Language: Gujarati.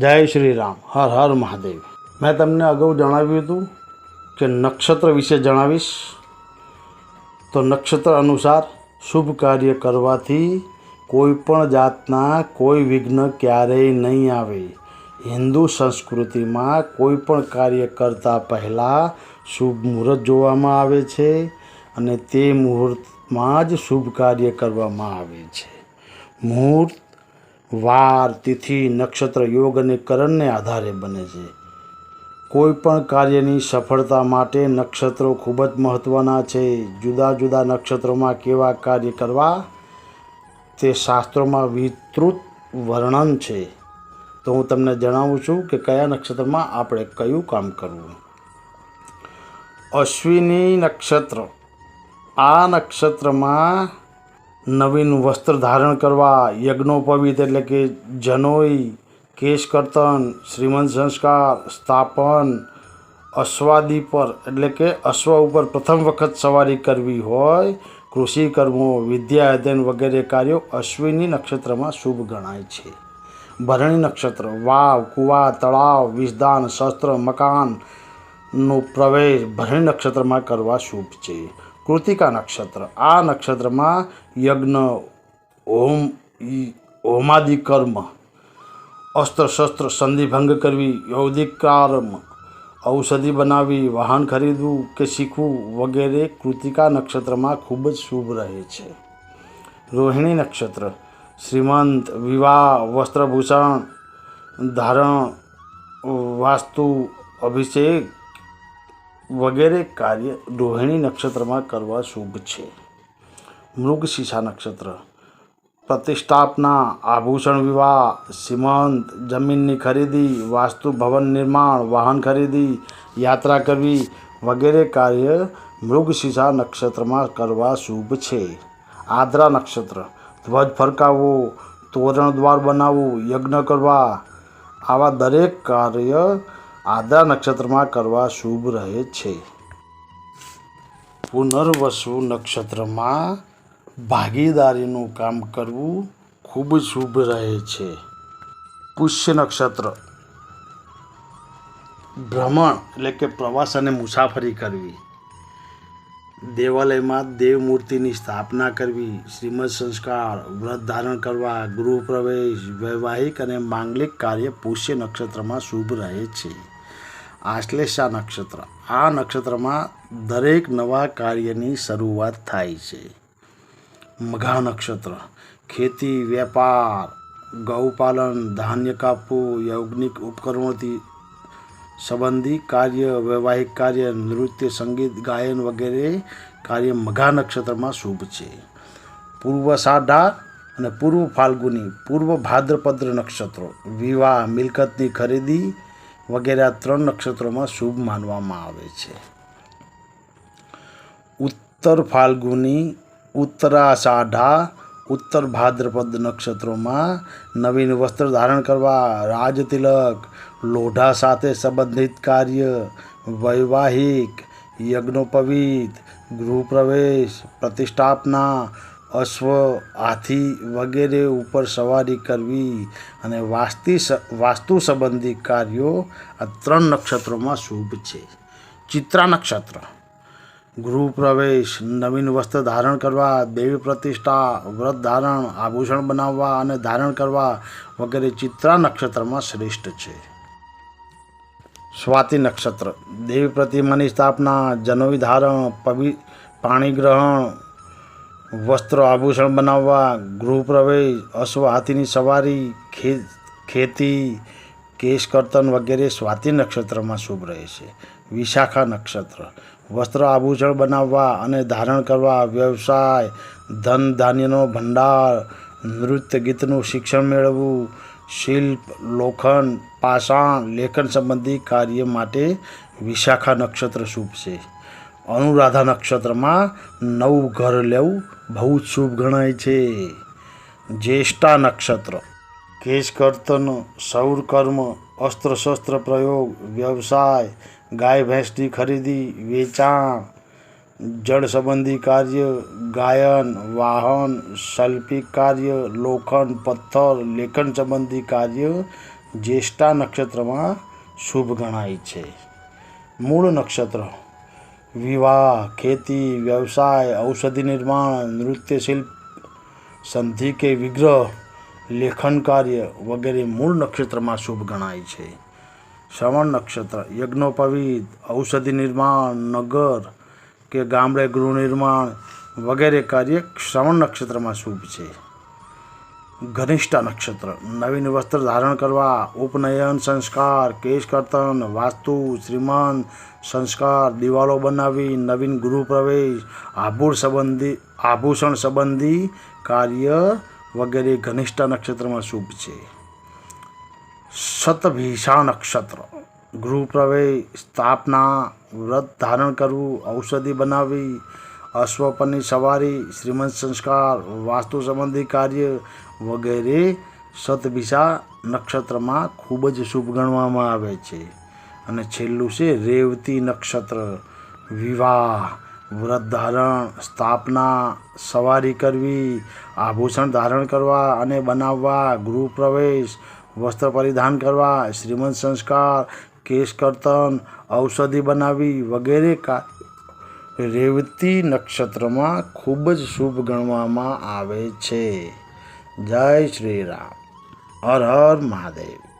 જય શ્રી રામ, હર હર મહાદેવ. મેં તમને અગાઉ જણાવ્યું હતું કે નક્ષત્ર વિશે જણાવીશ. તો નક્ષત્ર અનુસાર શુભ કાર્ય કરવાથી કોઈ પણ જાતના કોઈ વિઘ્ન ક્યારેય નહીં આવે. હિન્દુ સંસ્કૃતિમાં કોઈ પણ કાર્ય કરતાં પહેલાં શુભ મુહૂર્ત જોવામાં આવે છે અને તે મુહૂર્તમાં જ શુભ કાર્ય કરવામાં આવે છે. મુહૂર્ત વાર, તિથિ, નક્ષત્ર, યોગ અને કરણને આધારે બને છે. કોઈ પણ કાર્યની સફળતા માટે નક્ષત્રો ખૂબ જ મહત્ત્વના છે. જુદા જુદા નક્ષત્રોમાં કેવા કાર્ય કરવા તે શાસ્ત્રોમાં વિસ્તૃત વર્ણન છે. તો હું તમને જણાવું છું કે કયા નક્ષત્રમાં આપણે કયું કામ કરવું. અશ્વિની નક્ષત્ર. આ નક્ષત્રમાં નવીન વસ્ત્ર ધારણ કરવા યજ્ઞોપવિત એટલે કે જનોઈ, કેશ કર્તન, શ્રીમંત સંસ્કાર, સ્થાપન, અશ્વાદી પર એટલે કે અશ્વ ઉપર પ્રથમ વખત સવારી કરવી હોય, કૃષિ કર્મો, વિદ્યા અધ્યયન વગેરે કાર્યો અશ્વિની નક્ષત્રમાં શુભ ગણાય છે. ભરણી નક્ષત્ર, વાવ, કુવા, તળાવ વિષદાન શસ્ત્ર મકાનનો પ્રવેશ ભરણી નક્ષત્રમાં કરવા શુભ છે. કૃતિકા નક્ષત્ર. આ નક્ષત્રમાં યજ્ઞ હોમ હોમાદિ કર્મ, અસ્ત્ર શસ્ત્ર સંધિભંગ કરવી યૌદિક કર્મ, ઔષધિ બનાવવી વાહન ખરીદવું કે શીખવું વગેરે કૃતિકા નક્ષત્રમાં ખૂબ જ શુભ રહે છે. રોહિણી નક્ષત્ર. શ્રીમંત, વિવાહ, વસ્ત્રભૂષણ, ધારણ, વાસ્તુ, અભિષેક વગેરે કાર્ય રોહિણી નક્ષત્રમાં કરવા શુભ છે. મૃગશીષા નક્ષત્ર. પ્રતિષ્ઠાપના આભૂષણ વિવાહ, સીમંત જમીનની ખરીદી, વાસ્તુ ભવન નિર્માણ, વાહન ખરીદી, યાત્રા કરવી વગેરે કાર્ય મૃગશીષા નક્ષત્રમાં કરવા શુભ છે. આદ્રા નક્ષત્ર. ધ્વજ ફરકાવવો, તોરણ દ્વાર બનાવવું, યજ્ઞ કરવા આવા દરેક કાર્ય આદ્રા નક્ષત્રમાં કરવા શુભ રહે છે. પુનર્વસુ નક્ષત્રમાં ભાગીદારીનું કામ કરવું ખૂબ શુભ રહે છે. પુષ્ય નક્ષત્ર. ભ્રમણ એટલે કે પ્રવાસ અને મુસાફરી કરવી. દેવાલયમાં દેવમૂર્તિની સ્થાપના કરવી, શ્રીમદ સંસ્કાર, વ્રત ધારણ કરવા, ગૃહ પ્રવેશ, વૈવાહિક અને માંગલિક કાર્ય પુષ્ય નક્ષત્રમાં શુભ રહે છે. આશ્લેષા નક્ષત્ર. આ નક્ષત્રમાં દરેક નવા કાર્યની શરૂઆત થાય છે. મઘા નક્ષત્ર. ખેતી, વેપાર ગૌપાલન ધાન્ય કાપવું યૌગ્નિક ઉપકરણોથી સંબંધી કાર્ય, વૈવાહિક કાર્ય, નૃત્ય, સંગીત, ગાયન વગેરે કાર્ય મઘા નક્ષત્રમાં શુભ છે. પૂર્વ સાઢા અને પૂર્વ ફાલ્ગુની, પૂર્વ ભાદ્રપદ્ર નક્ષત્રો, વિવાહ, મિલકતની ખરીદી વગેરે આ ત્રણ નક્ષત્રોમાં શુભ માનવામાં આવે છે. ઉત્તર ફાલ્ગુની, ઉત્તરાષાઢા, ઉત્તર ભાદ્રપદ નક્ષત્રોમાં નવીન વસ્ત્ર ધારણ કરવા, રાજતિલક, લોઢા સાથે સંબંધિત કાર્ય, વૈવાહિક, યજ્ઞોપવિત, ગૃહપ્રવેશ, પ્રતિષ્ઠાપના અશ્વ હાથી વગેરે ઉપર સવારી કરવી અને વાસ્તી વાસ્તુ સંબંધી કાર્યો આ ત્રણ નક્ષત્રોમાં શુભ છે. ચિત્રા નક્ષત્ર. ગૃહ પ્રવેશ નવીન વસ્ત્ર ધારણ કરવા, દેવી પ્રતિષ્ઠા, વ્રત ધારણ, આભૂષણ બનાવવા અને ધારણ કરવા વગેરે ચિત્રા નક્ષત્રમાં શ્રેષ્ઠ છે. સ્વાતિ નક્ષત્ર. દેવી પ્રતિમાની સ્થાપના જનોઈ ધારણ પવિ પાણી ગ્રહણ વસ્ત્ર આભૂષણ બનાવવા, ગૃહપ્રવેશ, અશ્વ હાથીની સવારી, ખે, ખેતી, કેશ કર્તન વગેરે સ્વાતિ નક્ષત્રમાં શુભ રહે છે. વિશાખા નક્ષત્ર. વસ્ત્ર આભૂષણ બનાવવા અને ધારણ કરવા વ્યવસાય, ધન ધાન્યનો ભંડાર, નૃત્ય ગીતનું શિક્ષણ મેળવવું, શિલ્પ, લોખંડ, પાષાણ, લેખન સંબંધી કાર્ય માટે વિશાખા નક્ષત્ર શુભ છે. અનુરાધા નક્ષત્રમાં નવું ઘર લેવું બહુ જ શુભ ગણાય છે. જ્યેષ્ઠા નક્ષત્ર. કેશ કર્તન સૌર અસ્ત્ર શસ્ત્ર પ્રયોગ, વ્યવસાય, ગાય ભેંસની ખરીદી, વેચાણ, જળ સંબંધી કાર્ય, ગાયન, વાહન, શૈલ્પિક કાર્ય, લોખંડ, પથ્થર, લેખન સંબંધી કાર્ય જ્યેષ્ઠા નક્ષત્રમાં શુભ ગણાય છે. મૂળ નક્ષત્ર. વિવાહ, ખેતી, વ્યવસાય, ઔષધિ નિર્માણ, નૃત્ય શિલ્પ, સંધિ કે વિગ્રહ, લેખન કાર્ય વગેરે મૂળ નક્ષત્રમાં શુભ ગણાય છે. શ્રવણ નક્ષત્ર, યજ્ઞોપવિત, ઔષધિ નિર્માણ, નગર કે ગામડે ગૃહ નિર્માણ વગેરે કાર્ય શ્રવણ નક્ષત્રમાં શુભ છે. ઘનિષ્ઠા નક્ષત્ર. નવીન વસ્ત્ર ધારણ કરવા, ઉપનયન, સંસ્કાર, કેશ કર્તન, વાસ્તુ, શ્રીમાન, સંસ્કાર, દિવાલો બનાવી, નવીન ગૃહપ્રવેશ આભૂષ સંબંધી, આભૂષણ સંબંધી કાર્ય વગેરે ઘનિષ્ઠા નક્ષત્રમાં શુભ છે. શતભીષા નક્ષત્ર. ગૃહપ્રવેશ સ્થાપના, વ્રત ધારણ કરવું, ઔષધિ બનાવવી અશ્વ પરની સવારી, શ્રીમંત સંસ્કાર, વાસ્તુ સંબંધી કાર્ય વગેરે શતભિષા નક્ષત્રમાં ખૂબ જ શુભ ગણવામાં આવે છે. અને છેલ્લું છે, રેવતી નક્ષત્ર. વિવાહ, વ્રત ધારણ, સ્થાપના, સવારી કરવી, આભૂષણ ધારણ કરવા અને બનાવવા ગૃહ પ્રવેશ વસ્ત્ર પરિધાન કરવા, શ્રીમંત સંસ્કાર કેશ કર્તન ઔષધિ બનાવવી વગેરે કા રેવતી નક્ષત્રમાં ખૂબ જ શુભ ગણવામાં આવે છે. જય શ્રી રામ. હર હર મહાદેવ.